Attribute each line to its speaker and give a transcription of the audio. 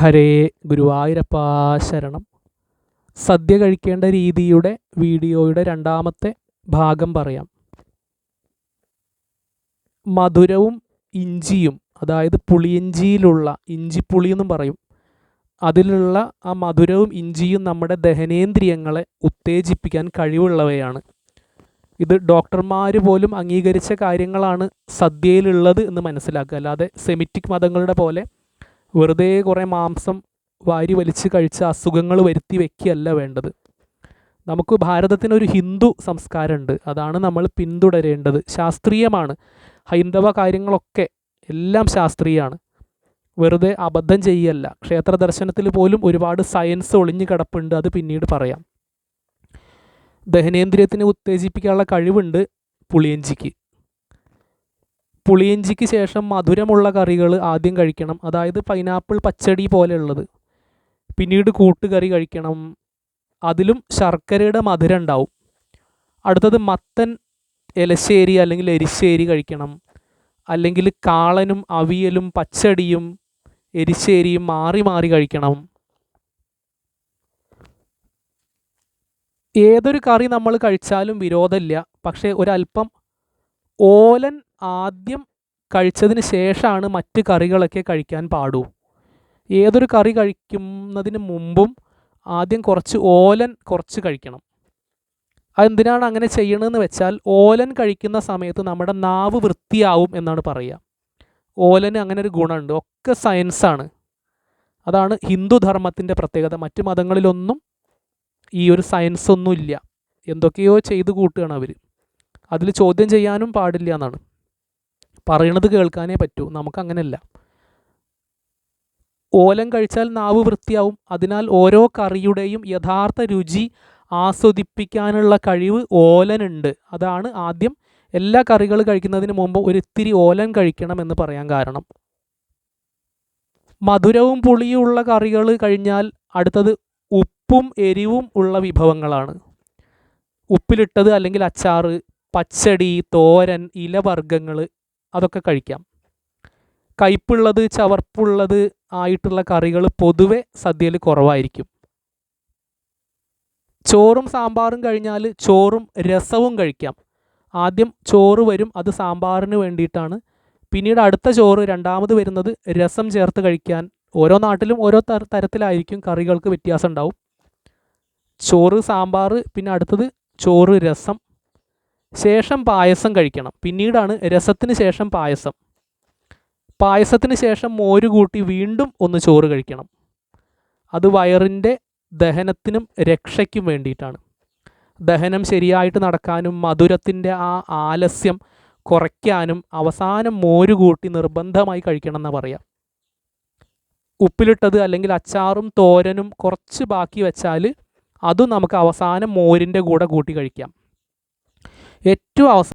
Speaker 1: ഹരേ ഗുരുവായൂരപ്പ ശരണം. സദ്യ കഴിക്കേണ്ട രീതിയുടെ വീഡിയോയുടെ രണ്ടാമത്തെ ഭാഗം പറയാം. മധുരവും ഇഞ്ചിയും അതായത് പുളിയിഞ്ചിയിലുള്ള ഇഞ്ചിപ്പുളി എന്നും പറയും. അതിലുള്ള ആ മധുരവും ഇഞ്ചിയും നമ്മുടെ ദഹനേന്ദ്രിയങ്ങളെ ഉത്തേജിപ്പിക്കാൻ കഴിവുള്ളവയാണ്. ഇത് ഡോക്ടർമാർ പോലും അംഗീകരിച്ച കാര്യങ്ങളാണ് സദ്യയിലുള്ളത് എന്ന് മനസ്സിലാക്കുക. അല്ലാതെ സെമിറ്റിക് മതങ്ങളുടെ പോലെ വെറുതെ കുറേ മാംസം വാരി വലിച്ച് കഴിച്ച അസുഖങ്ങൾ വരുത്തി വെക്കുകയല്ല വേണ്ടത്. നമുക്ക് ഭാരതത്തിനൊരു ഹിന്ദു സംസ്കാരമുണ്ട്. അതാണ് നമ്മൾ പിന്തുടരേണ്ടത്. ശാസ്ത്രീയമാണ്. ഹൈന്ദവ കാര്യങ്ങളൊക്കെ എല്ലാം ശാസ്ത്രീയമാണ്. വെറുതെ അബദ്ധം ചെയ്യല്ല. ക്ഷേത്ര ദർശനത്തിൽ പോലും ഒരുപാട് സയൻസ് ഒളിഞ്ഞു കിടപ്പുണ്ട് അത് പിന്നീട് പറയാം. ദഹനേന്ദ്രിയത്തിനെ ഉത്തേജിപ്പിക്കാനുള്ള കഴിവുണ്ട് പുളിയഞ്ചിക്ക്. പുളിയിഞ്ചിക്ക് ശേഷം മധുരമുള്ള കറികൾ ആദ്യം കഴിക്കണം. അതായത് പൈനാപ്പിൾ പച്ചടി പോലെയുള്ളത്. പിന്നീട് കൂട്ടുകറി കഴിക്കണം. അതിലും ശർക്കരയുടെ മധുരം ഉണ്ടാവും. അടുത്തത് മത്തൻ എലശ്ശേരി അല്ലെങ്കിൽ എരിശ്ശേരി കഴിക്കണം. അല്ലെങ്കിൽ കാളനും അവിയലും പച്ചടിയും എരിശ്ശേരിയും മാറി മാറി കഴിക്കണം. ഏതൊരു കറി നമ്മൾ കഴിച്ചാലും വിരോധമില്ല. പക്ഷേ ഒരല്പം ഓലൻ ആദ്യം കഴിച്ചതിന് ശേഷമാണ് മറ്റ് കറികളൊക്കെ കഴിക്കാൻ പാടൂ. ഏതൊരു കറി കഴിക്കുന്നതിന് മുമ്പും ആദ്യം കുറച്ച് ഓലൻ കുറച്ച് കഴിക്കണം. അതെന്തിനാണ് അങ്ങനെ ചെയ്യണമെന്ന് വെച്ചാൽ ഓലൻ കഴിക്കുന്ന സമയത്ത് നമ്മുടെ നാവ് വൃത്തിയാവും എന്നാണ് പറയുക. ഓലന് അങ്ങനെ ഒരു ഗുണമുണ്ട്. ഒക്കെ സയൻസാണ് അതാണ് ഹിന്ദുധർമ്മത്തിന്റെ പ്രത്യേകത. മറ്റു മതങ്ങളിലൊന്നും ഈ ഒരു സയൻസ് ഒന്നും ഇല്ല എന്തൊക്കെയോ ചെയ്തു കൂട്ടുകയാണ് അവർ അതിൽ ചോദ്യം ചെയ്യാനും പാടില്ല എന്നാണ്. പറയണത് കേൾക്കാനേ പറ്റൂ. നമുക്കങ്ങനെയല്ല ഓലം കഴിച്ചാൽ നാവ് വൃത്തിയാവും. അതിനാൽ ഓരോ കറിയുടെയും യഥാർത്ഥ രുചി ആസ്വദിപ്പിക്കാനുള്ള കഴിവ് ഓലനുണ്ട്. അതാണ് ആദ്യം എല്ലാ കറികൾ കഴിക്കുന്നതിന് മുമ്പ് ഒരിത്തിരി ഓലൻ കഴിക്കണം എന്ന് പറയാൻ കാരണം. മധുരവും പുളിയും ഉള്ള കറികൾ കഴിഞ്ഞാൽ അടുത്തത് ഉപ്പും എരിവും ഉള്ള വിഭവങ്ങളാണ്. ഉപ്പിലിട്ടത് അല്ലെങ്കിൽ അച്ചാറ് പച്ചടി തോരൻ ഇലവർഗങ്ങൾ അതൊക്കെ കഴിക്കാം. കയ്പുള്ളത് ചവർപ്പുള്ളത് ആയിട്ടുള്ള കറികൾ പൊതുവെ സദ്യയിൽ കുറവായിരിക്കും. ചോറും സാമ്പാറും കഴിഞ്ഞാൽ ചോറും രസവും കഴിക്കാം. ആദ്യം ചോറ് വരും അത് സാമ്പാറിന് വേണ്ടിയിട്ടാണ്. പിന്നീട് അടുത്ത ചോറ് രണ്ടാമത് വരുന്നത് രസം ചേർത്ത് കഴിക്കാൻ. ഓരോ നാട്ടിലും ഓരോ തര തരത്തിലായിരിക്കും കറികൾക്ക് വ്യത്യാസം ഉണ്ടാവും. ചോറ് സാമ്പാർ പിന്നെ അടുത്തത് ചോറ് രസം. ശേഷം പായസം കഴിക്കണം. പിന്നീടാണ് രസത്തിന് ശേഷം പായസം. പായസത്തിന് ശേഷം മോര് കൂട്ടി വീണ്ടും ഒന്ന് ചോറ് കഴിക്കണം. അത് വയറിന്റെ ദഹനത്തിനും രക്ഷയ്ക്കും വേണ്ടിയിട്ടാണ്. ദഹനം ശരിയായിട്ട് നടക്കാനും മധുരത്തിന്റെ ആ ആലസ്യം കുറയ്ക്കാനും അവസാനം മോര് കൂട്ടി നിർബന്ധമായി കഴിക്കണം എന്ന് പറയാം ഉപ്പിലിട്ടത് അല്ലെങ്കിൽ അച്ചാറും തോരനും കുറച്ച് ബാക്കി വെച്ചാൽ അതും നമുക്ക് അവസാനം മോരിന്റെ കൂടെ കൂട്ടി കഴിക്കാം. ഏറ്റവും അവസാനം